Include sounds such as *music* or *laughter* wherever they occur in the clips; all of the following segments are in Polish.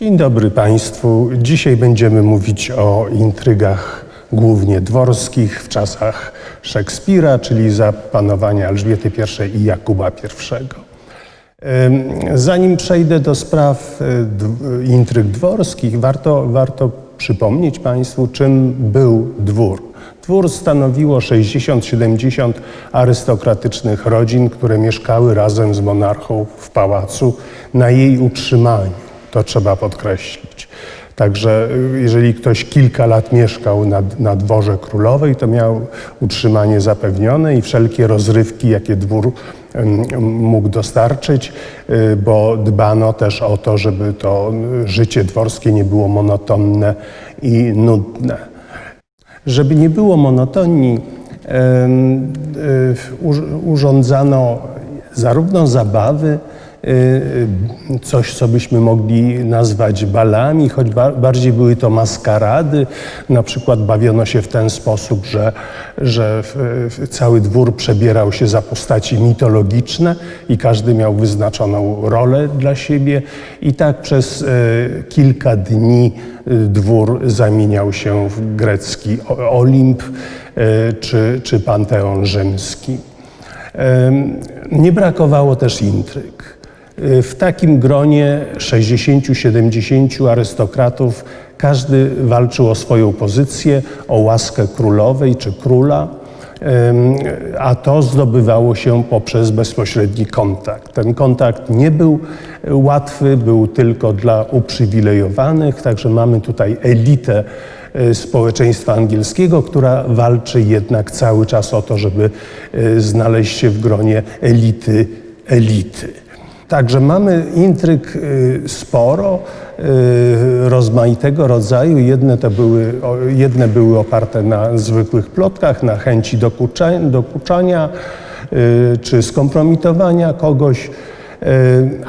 Dzień dobry Państwu. Dzisiaj będziemy mówić o intrygach głównie dworskich w czasach Szekspira, czyli za panowania Elżbiety I i Jakuba I. Zanim przejdę do spraw e, d- intryg dworskich, warto, warto przypomnieć Państwu, czym był dwór. Dwór stanowiło 60-70 arystokratycznych rodzin, które mieszkały razem z monarchą w pałacu na jej utrzymaniu. To trzeba podkreślić. Także y, jeżeli ktoś kilka lat mieszkał na, na dworze królowej, to miał utrzymanie zapewnione i wszelkie rozrywki, jakie dwór mógł dostarczyć, y, bo dbano też o to, żeby to y, życie dworskie nie było monotonne i nudne. Żeby nie było monotonii, urządzano zarówno zabawy, coś, co byśmy mogli nazwać balami, choć ba- bardziej były to maskarady. Na przykład bawiono się w ten sposób, że, że cały dwór przebierał się za postaci mitologiczne i każdy miał wyznaczoną rolę dla siebie. I tak przez y, kilka dni y, dwór zamieniał się w grecki Olimp y, czy, czy Panteon Rzymski. Nie brakowało też intryg. Y, W takim gronie 60-70 arystokratów każdy walczył o swoją pozycję, o łaskę królowej czy króla, a to zdobywało się poprzez bezpośredni kontakt. Ten kontakt nie był łatwy, był tylko dla uprzywilejowanych, także mamy tutaj elitę e, społeczeństwa angielskiego, która walczy jednak cały czas o to, żeby e, znaleźć się w gronie elity elity. Także mamy intryg y, sporo, y, rozmaitego rodzaju. Jedne, to były, jedne były oparte na zwykłych plotkach, na chęci dokucza, dokuczania y, czy skompromitowania kogoś,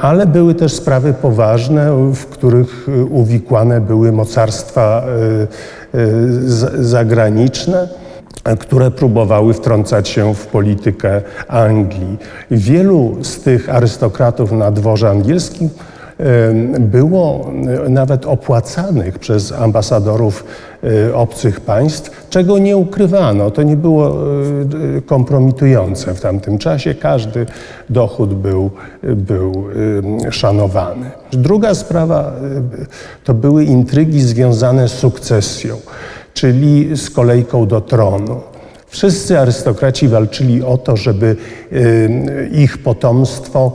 ale były też sprawy poważne, w których uwikłane były mocarstwa zagraniczne które próbowały wtrącać się w politykę Anglii. Wielu z tych arystokratów na dworze angielskim było e, nawet opłacanych przez ambasadorów e, obcych państw, czego nie ukrywano. To nie było e, kompromitujące w tamtym czasie. Każdy dochód był, był szanowany. Druga sprawa to były intrygi związane z sukcesją czyli z kolejką do tronu. Wszyscy arystokraci walczyli o to, żeby y, ich potomstwo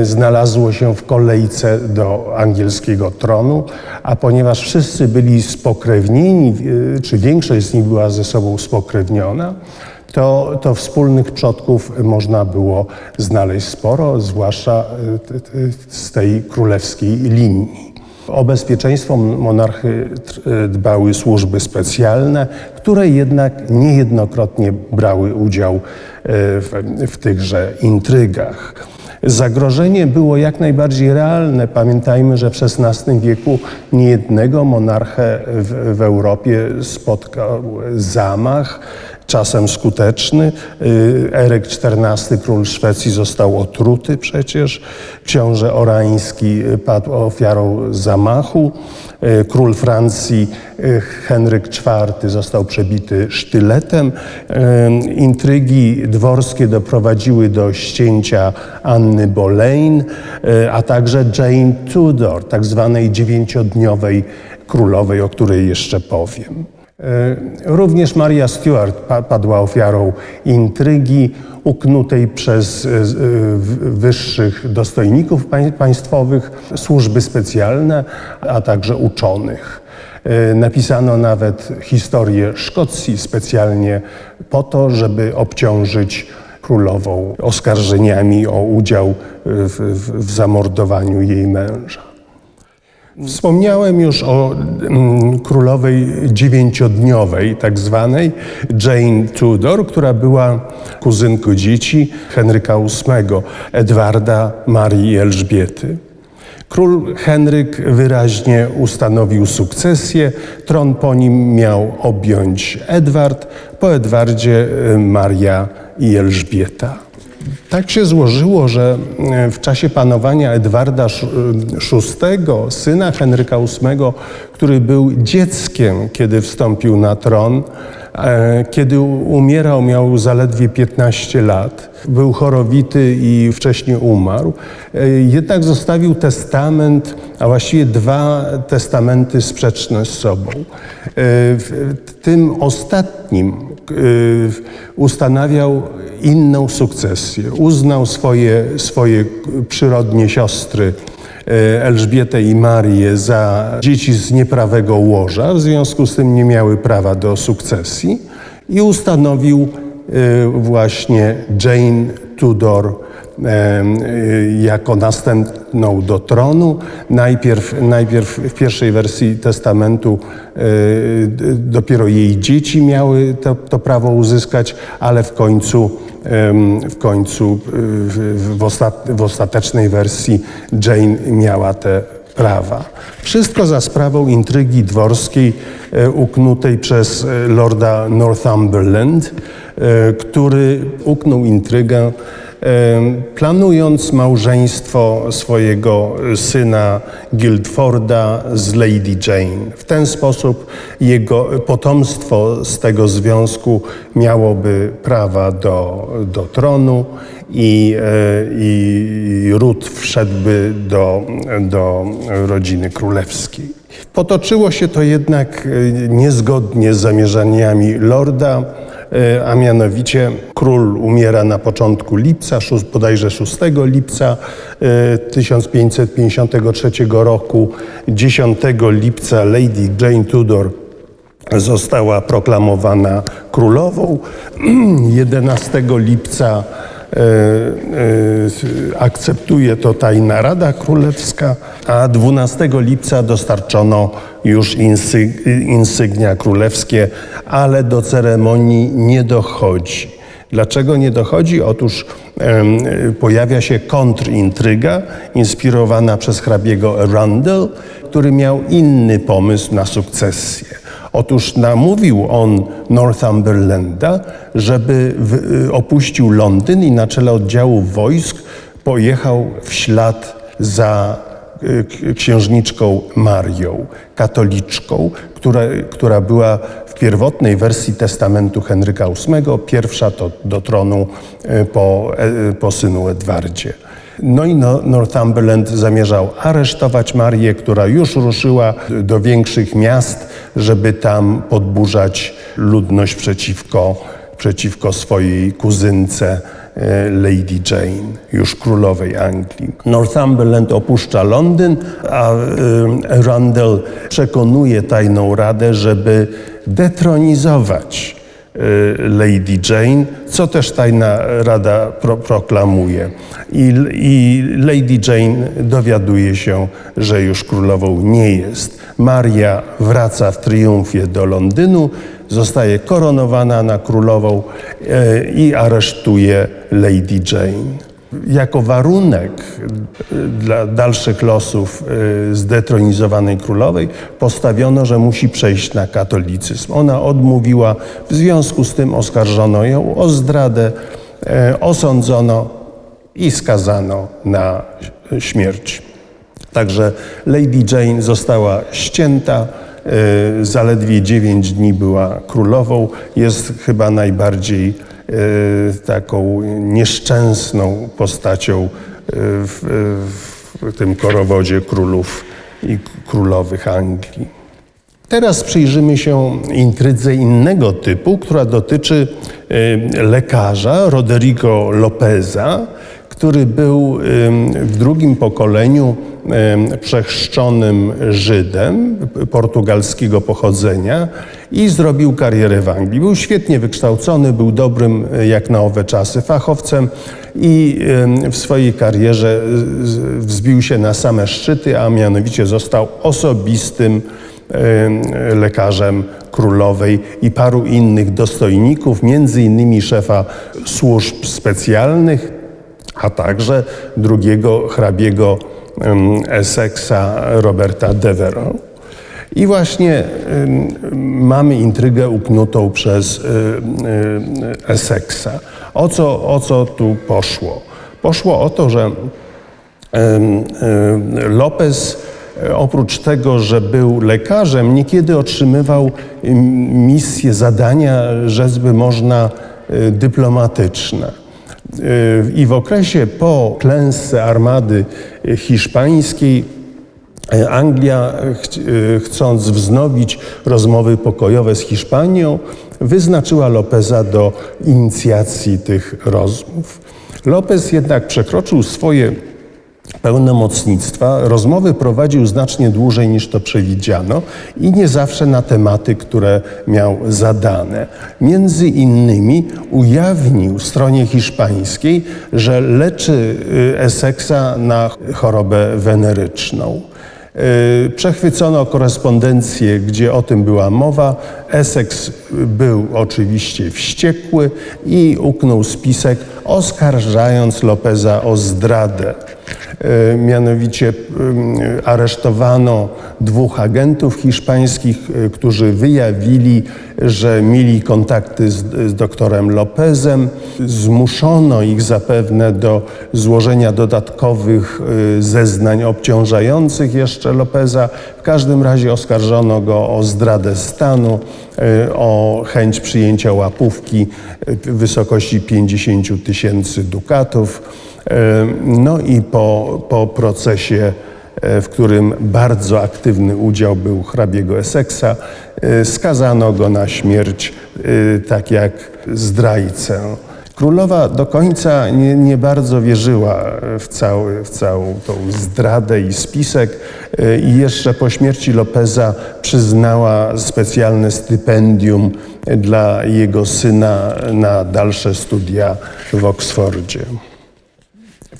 y, znalazło się w kolejce do angielskiego tronu, a ponieważ wszyscy byli spokrewnieni, y, czy większość z nich była ze sobą spokrewniona, to, to wspólnych przodków można było znaleźć sporo, zwłaszcza z tej królewskiej linii. O bezpieczeństwo monarchy tr- dbały służby specjalne, które jednak niejednokrotnie brały udział e, w, w tychże intrygach. Zagrożenie było jak najbardziej realne. Pamiętajmy, że w XVI wieku niejednego monarchę w, w Europie spotkał zamach, czasem skuteczny. Y, Eryk XIV, król Szwecji, został otruty przecież. Książę Orański y, padł ofiarą zamachu. Y, Król Francji Henryk IV został przebity sztyletem. Intrygi dworskie doprowadziły do ścięcia Anny Boleyn, a także Jane Tudor, tak zwanej dziewięciodniowej królowej, o której jeszcze powiem. E, Również Maria Stuart pa- padła ofiarą intrygi uknutej przez e, e, wyższych dostojników pań- państwowych, służby specjalne, a także uczonych. Napisano nawet historię Szkocji specjalnie po to, żeby obciążyć królową oskarżeniami o udział w, w, w zamordowaniu jej męża. Wspomniałem już o mm, królowej dziewięciodniowej, tak zwanej Jane Tudor, która była kuzynką dzieci Henryka VIII, Edwarda, Marii i Elżbiety. Król Henryk wyraźnie ustanowił sukcesję. Tron po nim miał objąć Edward, po Edwardzie y, Maria i Elżbieta. Tak się złożyło, że e, w czasie panowania Edwarda VI, syna Henryka VIII, który był dzieckiem, kiedy wstąpił na tron, e, kiedy umierał, miał zaledwie 15 lat. Był chorowity i wcześniej umarł. E, Jednak zostawił testament, a właściwie dwa testamenty sprzeczne z sobą. W tym ostatnim ustanawiał inną sukcesję. Uznał swoje, swoje przyrodnie siostry e, Elżbietę i Marię za dzieci z nieprawego łoża, w związku z tym nie miały prawa do sukcesji i ustanowił e, właśnie Jane Tudor jako następną do tronu. Najpierw, najpierw w pierwszej wersji testamentu dopiero jej dzieci miały to, to prawo uzyskać, ale w końcu w końcu w, ostat, w ostatecznej wersji Jane miała te prawa. Wszystko za sprawą intrygi dworskiej uknutej przez lorda Northumberland, który uknął intrygę planując małżeństwo swojego syna Guildforda z Lady Jane. W ten sposób jego potomstwo z tego związku miałoby prawa do, do tronu i, i ród wszedłby do, do rodziny królewskiej. Potoczyło się to jednak niezgodnie z zamierzeniami lorda. E, a mianowicie król umiera na początku lipca, bodajże 6 lipca 1553 e, roku. 10 lipca Lady Jane Tudor została proklamowana królową. *clears throat* 11 lipca E, akceptuje to tajna Rada Królewska, a 12 lipca dostarczono już insygnia królewskie, ale do ceremonii nie dochodzi. Dlaczego nie dochodzi? Otóż pojawia się kontrintryga inspirowana przez hrabiego Arundel, który miał inny pomysł na sukcesję. Otóż namówił on Northumberlanda, żeby w, opuścił Londyn i na czele oddziału wojsk pojechał w ślad za y, księżniczką Marią, katoliczką, która, która była w pierwotnej wersji testamentu Henryka VIII, pierwsza to do tronu y, po, y, po synu Edwardzie. No i Northumberland zamierzał aresztować Marię, która już ruszyła do większych miast, żeby tam podburzać ludność przeciwko, przeciwko swojej kuzynce e, Lady Jane, już królowej Anglii. Northumberland opuszcza Londyn, a e, Rundle przekonuje tajną radę, żeby detronizować Lady Jane, co też tajna rada pro, proklamuje. I, I, Lady Jane dowiaduje się, że już królową nie jest. Maria wraca w triumfie do Londynu, zostaje koronowana na królową y, i aresztuje Lady Jane jako warunek y, dla dalszych losów y, zdetronizowanej królowej postawiono, że musi przejść na katolicyzm. Ona odmówiła, w związku z tym oskarżono ją o zdradę, y, osądzono i skazano na śmierć. Także Lady Jane została ścięta, zaledwie dziewięć dni była królową, jest chyba najbardziej taką nieszczęsną postacią e, w, w tym korowodzie królów i królowych Anglii. Teraz przyjrzymy się intrydze innego typu, która dotyczy e, lekarza Roderigo Lopeza, który był w drugim pokoleniu przechrzczonym Żydem portugalskiego pochodzenia i zrobił karierę w Anglii. Był świetnie wykształcony, był dobrym e, jak na owe czasy fachowcem i w swojej karierze wzbił się na same szczyty, a mianowicie został osobistym lekarzem królowej i paru innych dostojników, między innymi szefa służb specjalnych, a także drugiego hrabiego Essexa Roberta Devereux. I właśnie mamy intrygę uknutą przez Essexa. O co, o co tu poszło? Poszło o to, że Lopez e, oprócz tego, że był lekarzem, niekiedy otrzymywał misje, zadania, rzeczby można e, dyplomatyczne. E, I w okresie po klęsce armady hiszpańskiej e, Anglia, ch- chcąc wznowić rozmowy pokojowe z Hiszpanią, wyznaczyła Lopeza do inicjacji tych rozmów. Lopez jednak przekroczył swoje pełnomocnictwa rozmowy prowadził znacznie dłużej niż to przewidziano i nie zawsze na tematy, które miał zadane. Między innymi ujawnił stronie hiszpańskiej, że leczy y, Essexa na chorobę weneryczną. Y, Przechwycono korespondencję, gdzie o tym była mowa. Essex był oczywiście wściekły i uknął spisek, oskarżając Lopeza o zdradę. Y, Mianowicie aresztowano dwóch agentów hiszpańskich, y, którzy wyjawili, że mieli kontakty z, z doktorem Lopezem. Zmuszono ich zapewne do złożenia dodatkowych y, zeznań obciążających jeszcze Lopeza. W każdym razie oskarżono go o zdradę stanu, o chęć przyjęcia łapówki w wysokości 50 tysięcy dukatów. No i po, po procesie e, w którym bardzo aktywny udział był hrabiego Essexa, e, skazano go na śmierć, e, tak jak zdrajcę. Królowa do końca nie, nie bardzo wierzyła w, cały, w całą tą zdradę i spisek i jeszcze po śmierci Lopeza przyznała specjalne stypendium dla jego syna na dalsze studia w Oksfordzie.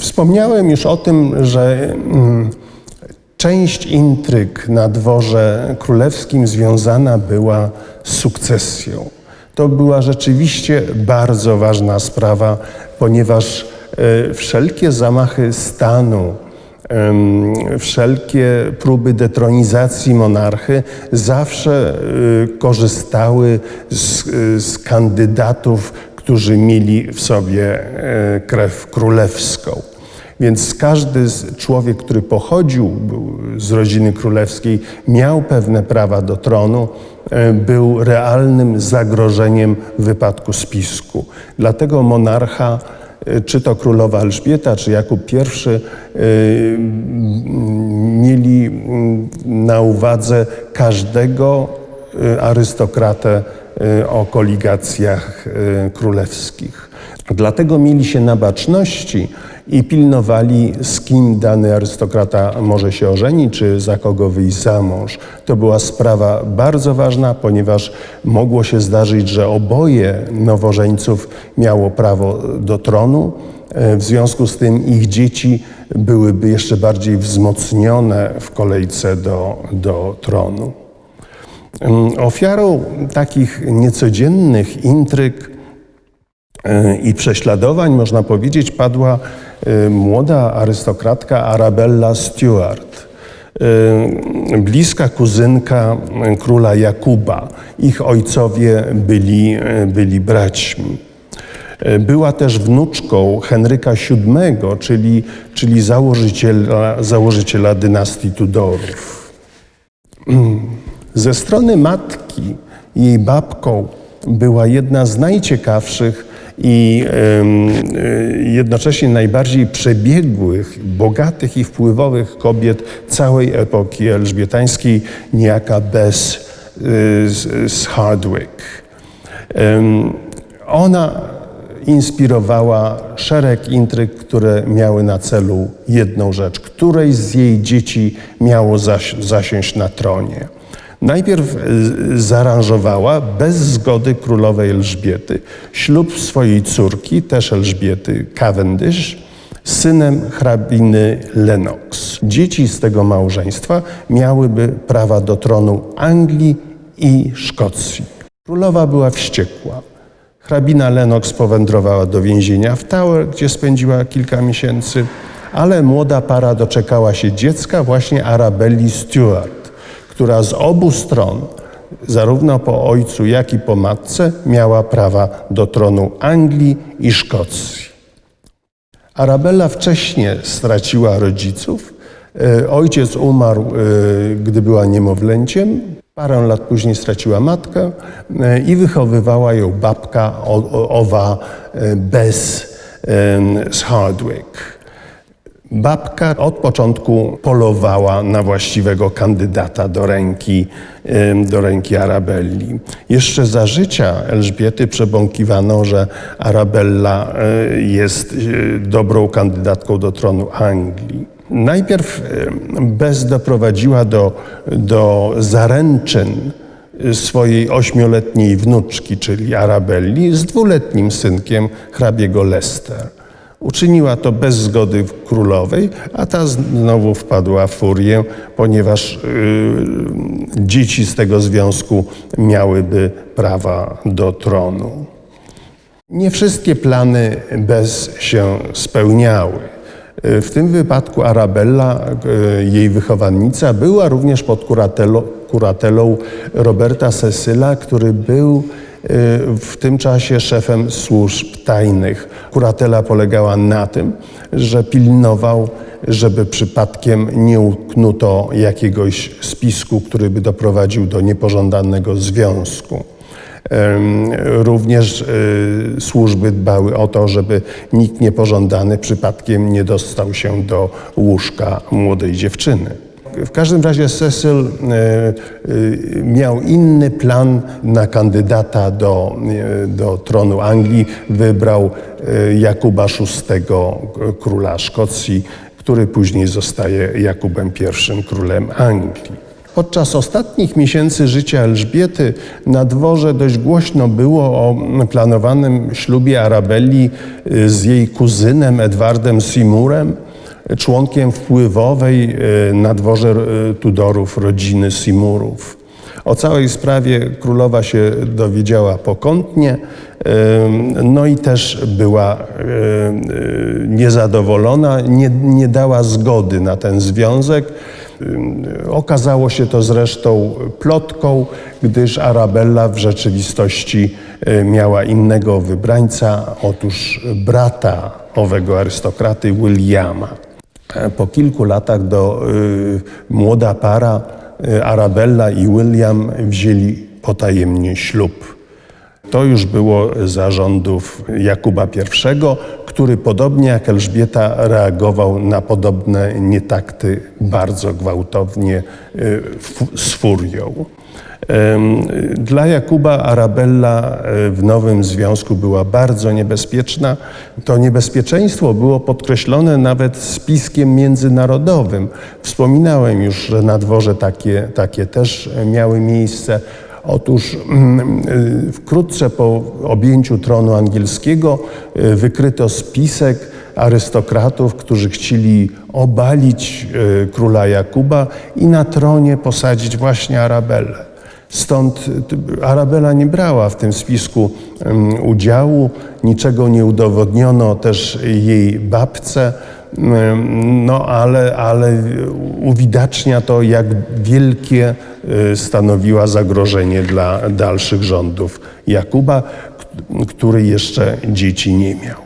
Wspomniałem już o tym, że mm, część intryg na dworze królewskim związana była z sukcesją. To była rzeczywiście bardzo ważna sprawa, ponieważ e, wszelkie zamachy stanu, wszelkie próby detronizacji monarchy zawsze e, korzystały z, z kandydatów, którzy mieli w sobie e, krew królewską. Więc każdy człowiek, który pochodził z rodziny królewskiej, miał pewne prawa do tronu, e, był realnym zagrożeniem wypadku spisku. Dlatego monarcha, e, czy to królowa Elżbieta, czy Jakub I, e, mieli mm, na uwadze każdego arystokratę o koligacjach królewskich. Dlatego mieli się na baczności i pilnowali, z kim dany arystokrata może się ożenić, czy za kogo wyjść za mąż. To była sprawa bardzo ważna, ponieważ mogło się zdarzyć, że oboje nowożeńców miało prawo do tronu. E, W związku z tym ich dzieci byłyby jeszcze bardziej wzmocnione w kolejce do, do tronu. Ym, Ofiarą takich niecodziennych intryg e, i prześladowań, można powiedzieć, padła młoda arystokratka Arabella Stuart, e, bliska kuzynka króla Jakuba. Ich ojcowie byli, e, byli braćmi. Była też wnuczką Henryka VII, czyli, czyli założyciela, założyciela dynastii Tudorów. Ze strony matki, jej babką, była jedna z najciekawszych i y, jednocześnie najbardziej przebiegłych, bogatych i wpływowych kobiet całej epoki elżbietańskiej, niejaka Bess y, z, Hardwick. Ona inspirowała szereg intryg, które miały na celu jedną rzecz. Któreś z jej dzieci miało zasiąść na tronie. Najpierw y, zaaranżowała bez zgody królowej Elżbiety ślub swojej córki, też Elżbiety Cavendish, synem hrabiny Lennox. Dzieci z tego małżeństwa miałyby prawa do tronu Anglii i Szkocji. Królowa była wściekła. Hrabina Lennox powędrowała do więzienia w Tower, gdzie spędziła kilka miesięcy, ale młoda para doczekała się dziecka właśnie Arabelli Stuart, która z obu stron, zarówno po ojcu, jak i po matce, miała prawa do tronu Anglii i Szkocji. Arabella wcześniej straciła rodziców. E, Ojciec umarł, e, gdy była niemowlęciem. Parę lat później straciła matkę e, i wychowywała ją babka owa em, z Hardwick. Babka od początku polowała na właściwego kandydata do ręki, do ręki Arabelli. Jeszcze za życia Elżbiety przebąkiwano, że Arabella e, jest e, dobrą kandydatką do tronu Anglii. Najpierw Bez doprowadziła do, do zaręczyn swojej ośmioletniej wnuczki, czyli Arabelli, z dwuletnim synkiem hrabiego Leicester. Uczyniła to bez zgody królowej, a ta znowu wpadła w furię, ponieważ y, dzieci z tego związku miałyby prawa do tronu. Nie wszystkie plany bez się spełniały. W tym wypadku Arabella, y, jej wychowannica, była również pod kuratelą, kuratelą Roberta Cecila, który był y, w tym czasie szefem służb tajnych. Kuratela polegała na tym, że pilnował, żeby przypadkiem nie uknuto jakiegoś spisku, który by doprowadził do niepożądanego związku. Również y, służby dbały o to, żeby nikt niepożądany przypadkiem nie dostał się do łóżka młodej dziewczyny. W każdym razie Cecil y, y, miał inny plan na kandydata do, y, do tronu Anglii. Wybrał Jakuba VI, króla Szkocji, który później zostaje Jakubem I, królem Anglii. Podczas ostatnich miesięcy życia Elżbiety na dworze dość głośno było o planowanym ślubie Arabelli z jej kuzynem Edwardem Seymourem, członkiem wpływowej y, na dworze y, Tudorów rodziny Seymourów. O całej sprawie królowa się dowiedziała pokątnie, ym, no i też była niezadowolona, nie, nie dała zgody na ten związek. Okazało się to zresztą plotką, gdyż Arabella w rzeczywistości miała innego wybrańca, otóż brata owego arystokraty Williama. E, Po kilku latach do y, młoda para y, Arabella i William wzięli potajemnie ślub. To już było za rządów Jakuba I, który podobnie jak Elżbieta reagował na podobne nietakty bardzo gwałtownie fu- z furią. Dla Jakuba Arabella e, w nowym związku była bardzo niebezpieczna. To niebezpieczeństwo było podkreślone nawet spiskiem międzynarodowym. Wspominałem już, że na dworze takie, takie też miały miejsce. Otóż mm, y, wkrótce po objęciu tronu angielskiego y, wykryto spisek arystokratów, którzy chcieli obalić y, króla Jakuba i na tronie posadzić właśnie Arabellę. Stąd Arabella nie brała w tym spisku mm, udziału, niczego nie udowodniono też jej babce, no ale, ale uwidacznia to, jak wielkie y, stanowiła zagrożenie dla dalszych rządów Jakuba, który jeszcze dzieci nie miał.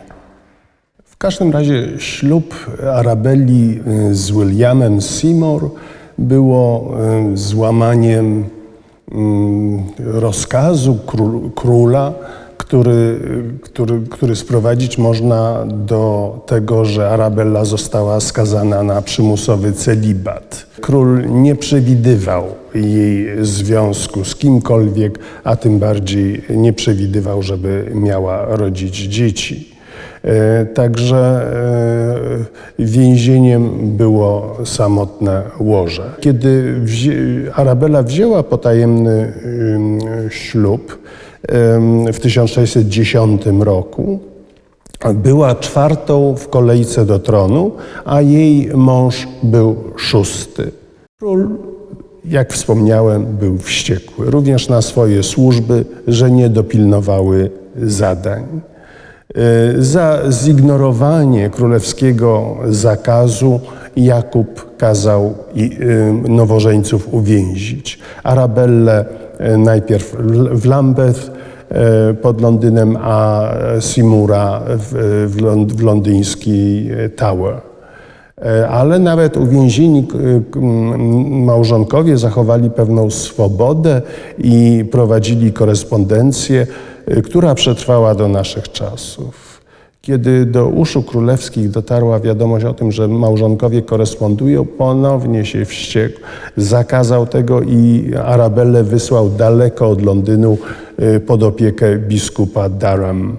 W każdym razie ślub Arabelli y, z Williamem Seymour było y, złamaniem mm, rozkazu kró- króla, który, który, który sprowadzić można do tego, że Arabella została skazana na przymusowy celibat. Król nie przewidywał jej związku z kimkolwiek, a tym bardziej nie przewidywał, żeby miała rodzić dzieci. E, Także e, więzieniem było samotne łoże. Kiedy Arabella wzięła potajemny ślub w 1610 roku, była czwartą w kolejce do tronu, a jej mąż był szósty. Król, jak wspomniałem, był wściekły również na swoje służby, że nie dopilnowały zadań. Y, Za zignorowanie królewskiego zakazu Jakub kazał nowożeńców uwięzić. Arabellę y, najpierw w- Lambeth pod Londynem, a Simura w, ląd, w londyński y, Tower. E, Ale nawet uwięzieni małżonkowie zachowali pewną swobodę i prowadzili korespondencję, y, która przetrwała do naszych czasów. Kiedy do uszu królewskich dotarła wiadomość o tym, że małżonkowie korespondują, ponownie się wściekł. Zakazał tego i Arabellę wysłał daleko od Londynu y, pod opiekę biskupa Durham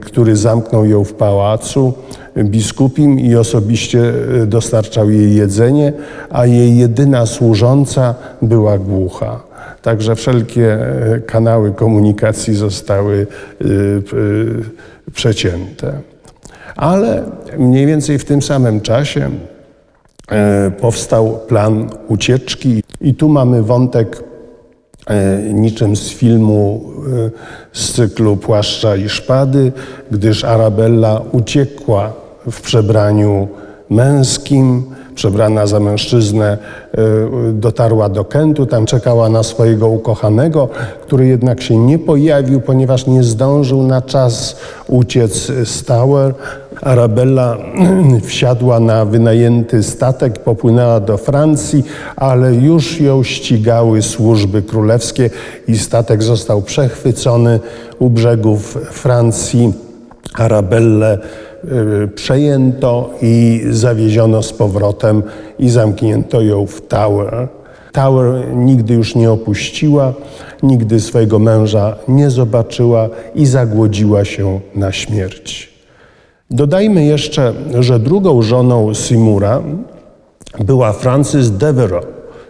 który zamknął ją w pałacu biskupim i osobiście e, dostarczał jej jedzenie, a jej jedyna służąca była głucha. Także wszelkie e, kanały komunikacji zostały p- e, przecięte. Ale mniej więcej w tym samym czasie e, powstał plan ucieczki i tu mamy wątek e, niczym z filmu e, z cyklu Płaszcza i Szpady, gdyż Arabella uciekła w przebraniu męskim, przebrana za mężczyznę, e, dotarła do Kentu, tam czekała na swojego ukochanego, który jednak się nie pojawił, ponieważ nie zdążył na czas uciec z Tower. Arabella *clears throat* wsiadła na wynajęty statek, popłynęła do Francji, ale już ją ścigały służby królewskie i statek został przechwycony u brzegów Francji. Arabellę y, przejęto i zawieziono z powrotem i zamknięto ją w Tower. Tower nigdy już nie opuściła, nigdy swojego męża nie zobaczyła i zagłodziła się na śmierć. Dodajmy jeszcze, że drugą żoną Simura była Frances Devereux,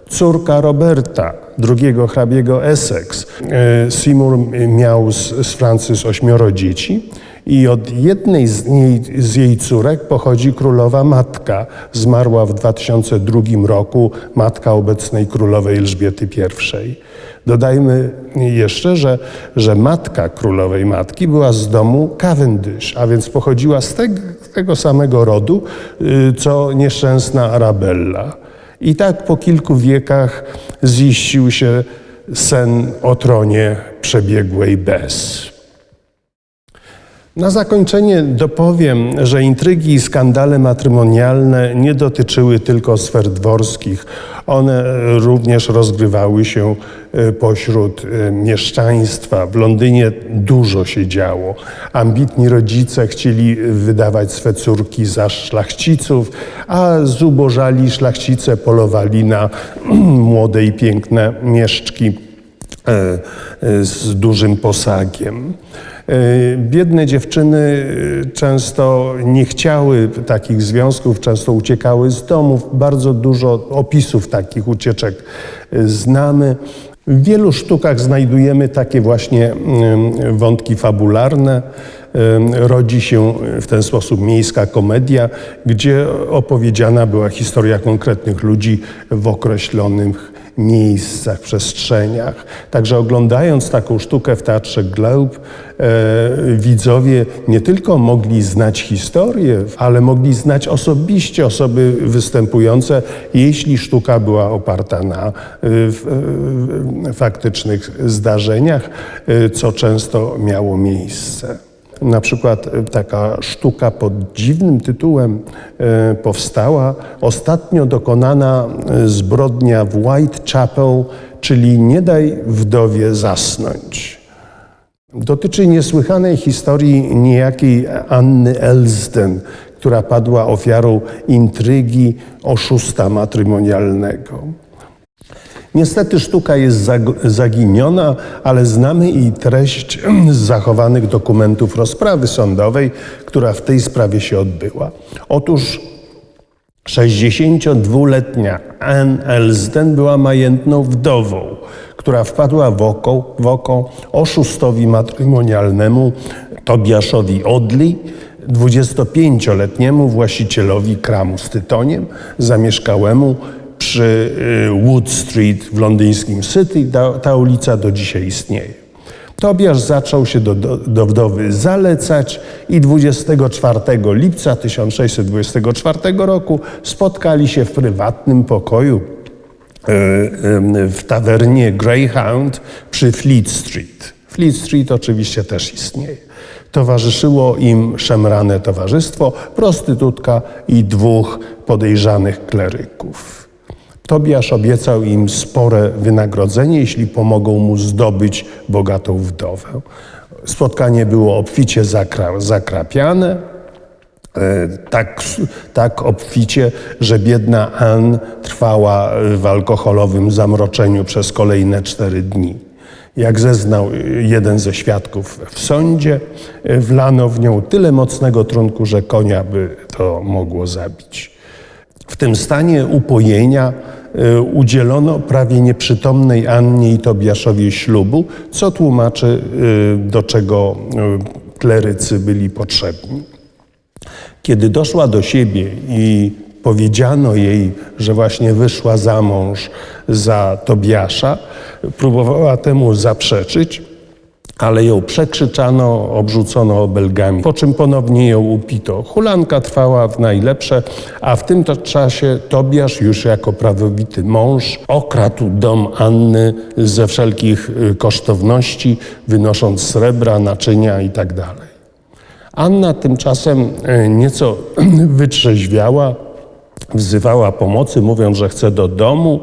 córka Roberta, drugiego hrabiego Essex. E, Seymour miał z, Frances ośmioro dzieci i od jednej z, niej, z jej córek pochodzi królowa matka. Zmarła w 2002 roku matka obecnej królowej Elżbiety I. Dodajmy jeszcze, że, że matka królowej matki była z domu Cavendish, a więc pochodziła z tego, samego rodu, y, co nieszczęsna Arabella. I tak po kilku wiekach ziścił się sen o tronie przebiegłej bez. Na zakończenie dopowiem, że intrygi i skandale matrymonialne nie dotyczyły tylko sfer dworskich. One również rozgrywały się e, pośród e, mieszczaństwa. W Londynie dużo się działo. Ambitni rodzice chcieli wydawać swe córki za szlachciców, a zubożali szlachcice polowali na *clears throat* młode i piękne mieszczki e, e, z dużym posagiem. E, Biedne dziewczyny e, często nie chciały takich związków, często uciekały z domów. Bardzo dużo opisów takich ucieczek e, znamy. W wielu sztukach znajdujemy takie właśnie wątki fabularne. Rodzi się w ten sposób miejska komedia, gdzie opowiedziana była historia konkretnych ludzi w określonych miejscach, przestrzeniach. Także oglądając taką sztukę w Teatrze Globe, e, widzowie nie tylko mogli znać historię, ale mogli znać osobiście osoby występujące, jeśli sztuka była oparta na e, e, faktycznych zdarzeniach, e, co często miało miejsce. Na przykład e, taka sztuka pod dziwnym tytułem e, powstała, ostatnio dokonana e, zbrodnia w Whitechapel, czyli Nie daj wdowie zasnąć. Dotyczy niesłychanej historii niejakiej Anny Elsden, która padła ofiarą intrygi oszusta matrymonialnego. Niestety sztuka jest zag- zaginiona, ale znamy jej treść z *clears throat* zachowanych dokumentów rozprawy sądowej, która w tej sprawie się odbyła. Otóż 62-letnia Anne Elsden była majętną wdową, która wpadła w oko, w oko oszustowi matrymonialnemu Tobiaszowi Odli, 25-letniemu właścicielowi kramu z tytoniem, zamieszkałemu przy y, Wood Street w londyńskim City. Ta, ta ulica do dzisiaj istnieje. Tobiasz zaczął się do, do, do wdowy zalecać i 24 lipca 1624 roku spotkali się w prywatnym pokoju e, e, w tawernie Greyhound przy Fleet Street. Fleet Street oczywiście też istnieje. Towarzyszyło im szemrane towarzystwo, prostytutka i dwóch podejrzanych kleryków. Tobiasz obiecał im spore wynagrodzenie, jeśli pomogą mu zdobyć bogatą wdowę. Spotkanie było obficie zakra zakrapiane, e, tak, tak obficie, że biedna Ann trwała w alkoholowym zamroczeniu przez kolejne cztery dni. Jak zeznał jeden ze świadków w sądzie, wlano w nią tyle mocnego trunku, że konia by to mogło zabić. W tym stanie upojenia udzielono prawie nieprzytomnej Annie i Tobiaszowi ślubu, co tłumaczy, y, do czego y, klerycy byli potrzebni. Kiedy doszła do siebie i powiedziano jej, że właśnie wyszła za mąż za Tobiasza, próbowała temu zaprzeczyć, ale ją przekrzyczano, obrzucono obelgami, po czym ponownie ją upito. Hulanka trwała w najlepsze, a w tym czasie Tobiasz już jako prawowity mąż okradł dom Anny ze wszelkich y, kosztowności, wynosząc srebra, naczynia itd. Anna tymczasem y, nieco *clears throat* wytrzeźwiała, wzywała pomocy, mówiąc, że chce do domu,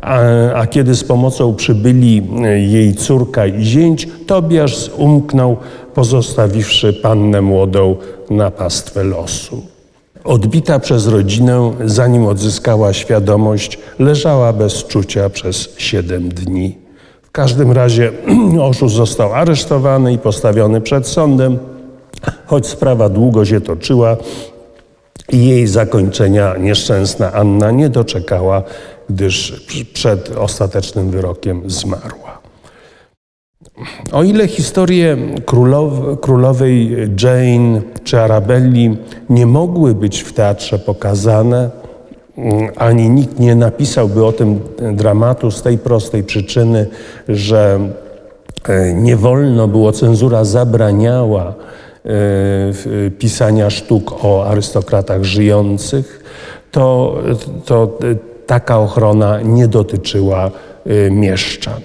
a, a, kiedy z pomocą przybyli e, jej córka i zięć, Tobiasz umknął, pozostawiwszy pannę młodą na pastwę losu. Odbita przez rodzinę, zanim odzyskała świadomość, leżała bez czucia przez siedem dni. W każdym razie *clears throat* oszust został aresztowany i postawiony przed sądem, choć sprawa długo się toczyła, jej zakończenia nieszczęsna Anna nie doczekała, gdyż przed ostatecznym wyrokiem zmarła. O ile historie królow, królowej Jane czy Arabelli nie mogły być w teatrze pokazane, ani nikt nie napisałby o tym dramatu z tej prostej przyczyny, że e, nie wolno było, cenzura zabraniała E, pisania sztuk o arystokratach żyjących, to, to taka ochrona nie dotyczyła e, mieszczan.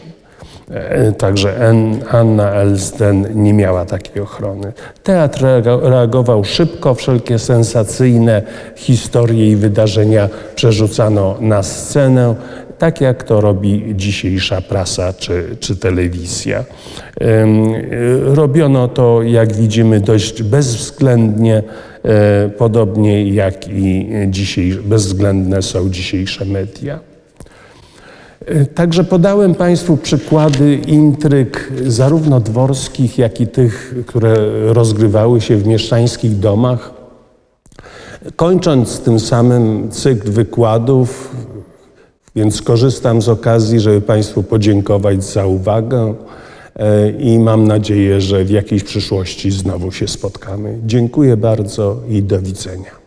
E, także Anna Elsden nie miała takiej ochrony. Teatr reagował szybko, wszelkie sensacyjne historie i wydarzenia przerzucano na scenę tak jak to robi dzisiejsza prasa czy, czy telewizja. Robiono to, jak widzimy, dość bezwzględnie, podobnie jak i dzisiaj bezwzględne są dzisiejsze media. E, także podałem Państwu przykłady intryg zarówno dworskich, jak i tych, które rozgrywały się w mieszczańskich domach. Kończąc tym samym cykl wykładów, więc korzystam z okazji, żeby Państwu podziękować za uwagę e, i mam nadzieję, że w jakiejś przyszłości znowu się spotkamy. Dziękuję bardzo i do widzenia.